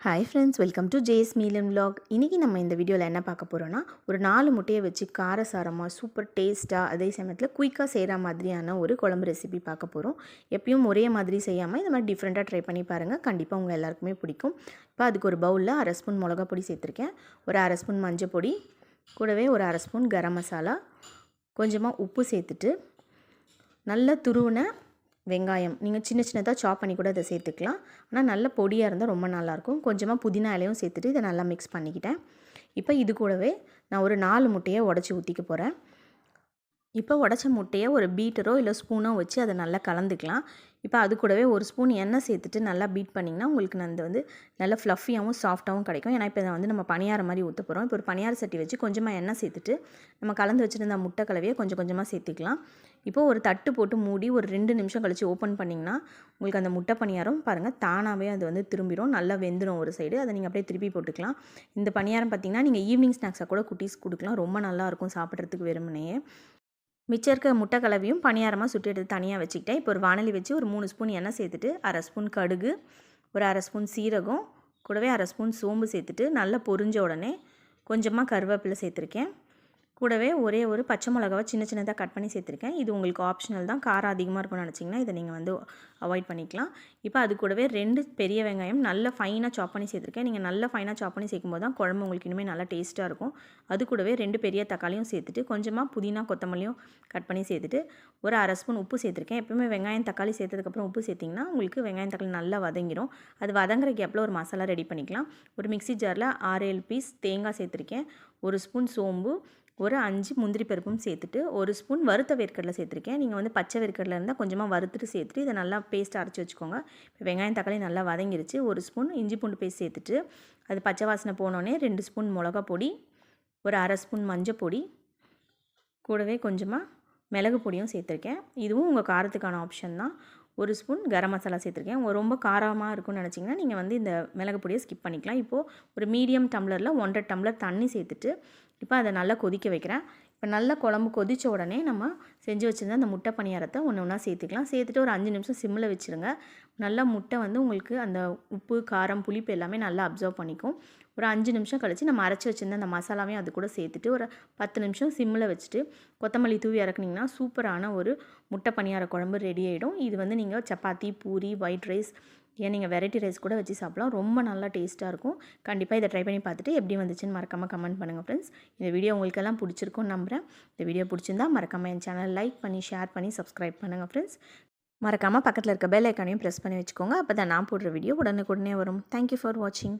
Hi friends welcome to ஜேஸ் மீலம் vlog இன்றைக்கி நம்ம இந்த வீடியோவில் என்ன பார்க்க போகிறோன்னா ஒரு நாலு முட்டையை வச்சு காரசாரமாக சூப்பர் டேஸ்ட்டாக அதே சமயத்தில் குயிக்காக செய்கிற மாதிரியான ஒரு குழம்பு ரெசிபி பார்க்க போகிறோம் எப்பயும் ஒரே மாதிரி செய்யாமல் இந்த மாதிரி டிஃப்ரெண்ட்டாக ட்ரை பண்ணி பாருங்கள் கண்டிப்பாக உங்கள் எல்லாருக்குமே பிடிக்கும். இப்போ அதுக்கு ஒரு பவுலில் அரை ஸ்பூன் மிளகா பொடி சேர்த்துருக்கேன். ஒரு அரை ஸ்பூன் மஞ்சள் பொடி கூடவே ஒரு அரை ஸ்பூன் கரம் மசாலா கொஞ்சமாக உப்பு சேர்த்துட்டு நல்ல துருவின வெங்காயம். நீங்கள் சின்ன சின்னதாக சாப் பண்ணி கூட இதை சேர்த்துக்கலாம். ஆனால் நல்ல பொடியாக இருந்தால் ரொம்ப நல்லாயிருக்கும். கொஞ்சமாக புதினா இலையும் சேர்த்துட்டு இதை நல்லா மிக்ஸ் பண்ணிக்கிட்டேன். இப்போ இது கூடவே நான் ஒரு நாலு முட்டையை உடச்சி ஊற்றிக்க போகிறேன் இப்போ உடச்ச முட்டையை ஒரு பீட்டரோ இல்லை ஸ்பூனோ வச்சு அதை நல்லா கலந்துக்கலாம். இப்போ அது கூடவே ஒரு ஸ்பூன் எண்ணெய் சேர்த்துட்டு நல்லா பீட் பண்ணிங்கன்னா உங்களுக்கு அந்த வந்து நல்லா ஃப்ளஃபியாகவும் சாஃப்ட்டாகவும் கிடைக்கும். ஏன்னா இப்போ இதை வந்து நம்ம பணியார மாதிரி ஊற்ற போகிறோம் இப்போ ஒரு பணியார சட்டி வச்சு கொஞ்சமாக எண்ணெய் சேர்த்துட்டு நம்ம கலந்து வச்சுருந்த முட்டை கலவையை கொஞ்சம் கொஞ்சமாக சேர்த்துக்கலாம். இப்போ ஒரு தட்டு போட்டு மூடி ஒரு ரெண்டு நிமிஷம் கழித்து ஓப்பன் பண்ணிங்கன்னா உங்களுக்கு அந்த முட்டை பணியாரம் பாருங்கள் தானாகவே அது வந்து திரும்பிடும் நல்லா வெந்துடும் ஒரு சைடு. அதை நீங்கள் அப்படியே திருப்பி போட்டுக்கலாம். இந்த பணியாரம் பார்த்திங்கன்னா நீங்கள் ஈவினிங் ஸ்நாக்ஸாக கூட குட்டீஸ் கொடுக்கலாம். ரொம்ப நல்லாயிருக்கும் சாப்பிட்றதுக்கு வெறுமனையே மிச்சம் இருக்க முட்டை கலவையும் பணியாரமாக சுட்டு எடுத்து தனியாக வச்சுக்கிட்டேன். இப்போ ஒரு வானலி வச்சு ஒரு மூணு ஸ்பூன் எண்ணெய் சேர்த்துட்டு அரை ஸ்பூன் கடுகு ஒரு அரை ஸ்பூன் சீரகம் கூடவே அரை ஸ்பூன் சோம்பு சேர்த்துட்டு நல்லா பொரிஞ்ச உடனே கொஞ்சமாக கருவேப்பிலை சேர்த்துருக்கேன். கூடவே ஒரே ஒரு பச்சை மிளகாவை சின்ன சின்னதாக கட் பண்ணி சேர்த்துருக்கேன். இது உங்களுக்கு ஆப்ஷனல் தான். காரம் அதிகமாக இருக்கும்னு நினச்சிங்கன்னா இதை நீங்கள் வந்து அவாய்ட் பண்ணிக்கலாம். இப்போ அது கூடவே ரெண்டு பெரிய வெங்காயம் நல்ல ஃபைனாக சாப் பண்ணி சேர்த்துருக்கேன். நீங்கள் நல்லா ஃபைனாக சாப் பண்ணி சேர்க்கும்போது தான் குழம்பு உங்களுக்கு இனிமேல் நல்லா டேஸ்ட்டாக இருக்கும். அது கூடவே ரெண்டு பெரிய தக்காளியும் சேர்த்துட்டு கொஞ்சமாக புதினா கொத்தமல்லியும் கட் பண்ணி சேர்த்துட்டு ஒரு அரை ஸ்பூன் உப்பு சேர்த்துருக்கேன். எப்பவுமே வெங்காயம் தக்காளி சேர்த்ததுக்கப்புறம் உப்பு சேர்த்திங்கன்னா உங்களுக்கு வெங்காயம் தக்காளி நல்லா வதங்கிடும் அது வதங்குற கேப்பில் ஒரு மசாலா ரெடி பண்ணிக்கலாம். ஒரு மிக்ஸி ஜாரில் ஆறு ஏழு பீஸ் தேங்காய் சேர்த்துருக்கேன். ஒரு ஸ்பூன் சோம்பு ஒரு அஞ்சு முந்திரி பருப்பும் சேர்த்துட்டு ஒரு ஸ்பூன் வறுத்த வேர்க்கடலை சேர்த்துருக்கேன். நீங்கள் வந்து பச்சை வேர்க்கடலை இருந்தால் கொஞ்சமாக வறுத்துட்டு சேர்த்துட்டு இதை நல்லா பேஸ்ட் அரைச்சி வச்சுக்கோங்க. இப்போ வெங்காயம் தக்காளி நல்லா வதங்கிருச்சு. ஒரு ஸ்பூன் இஞ்சி பூண்டு பேஸ்ட் சேர்த்துட்டு அது பச்சை வாசனை போனோடனே ரெண்டு ஸ்பூன் மிளகா பொடி ஒரு அரை ஸ்பூன் மஞ்சள் பொடி கூடவே கொஞ்சமாக மிளகு பொடியும் சேர்த்துருக்கேன். இதுவும் உங்கள் காரத்துக்கான ஆப்ஷன் தான். ஒரு ஸ்பூன் கரம் மசாலா சேர்த்துருக்கேன். ரொம்ப காரமாக இருக்கும்னு நினச்சிங்கன்னா நீங்கள் வந்து இந்த மிளகு பொடியை ஸ்கிப் பண்ணிக்கலாம். இப்போது ஒரு மீடியம் டம்ளரில் ஒன்றரை டம்ளர் தண்ணி சேர்த்துட்டு இப்போ அதை நல்லா கொதிக்க வைக்கிறேன். இப்போ நல்லா குழம்பு கொதித்த உடனே நம்ம செஞ்சு வச்சுருந்த அந்த முட்டை பணியாரத்தை ஒன்று ஒன்றா சேர்த்துக்கலாம். சேர்த்துட்டு ஒரு அஞ்சு நிமிஷம் சிம்மில் வச்சுருங்க. நல்லா முட்டை வந்து உங்களுக்கு அந்த உப்பு காரம் புளிப்பு எல்லாமே நல்லா அப்சர்வ் பண்ணிக்கும். ஒரு அஞ்சு நிமிஷம் கழித்து நம்ம அரைச்சி வச்சுருந்த அந்த மசாலாவையும் அது கூட சேர்த்துட்டு ஒரு பத்து நிமிஷம் சிம்மில் வச்சுட்டு கொத்தமல்லி தூவி இறக்குனிங்கன்னா சூப்பரான ஒரு முட்டை பணியார குழம்பு ரெடி ஆகிடும் இது வந்து நீங்கள் சப்பாத்தி பூரி ஒயிட் ரைஸ் ஏன் நீங்கள் வெரைட்டி ரைஸ் கூட வச்சு சாப்பிட்லாம். ரொம்ப நல்லா டேஸ்ட்டாக இருக்கும். கண்டிப்பாக இதை ட்ரை பண்ணி பார்த்துட்டு எப்படி வந்துச்சுன்னு மறக்காமல் கமெண்ட் பண்ணுங்கள் ஃப்ரெண்ட்ஸ் இந்த வீடியோ உங்களுக்கெல்லாம் பிடிச்சிருக்கும்னு நம்புகிறேன் இந்த வீடியோ பிடிச்சிருந்தா மறக்காமல் என் சேனல் லைக் பண்ணி ஷேர் பண்ணி சப்ஸ்கிரைப் பண்ணுங்கள் ஃப்ரெண்ட்ஸ் மறக்காமல் பக்கத்தில் இருக்க பெல் ஐக்கானையும் ப்ரெஸ் பண்ணி வச்சுக்கோங்க. அப்போ தான் நான் போடுற வீடியோ உடனுக்குடனே வரும். தேங்க்யூ ஃபார் வாட்சிங்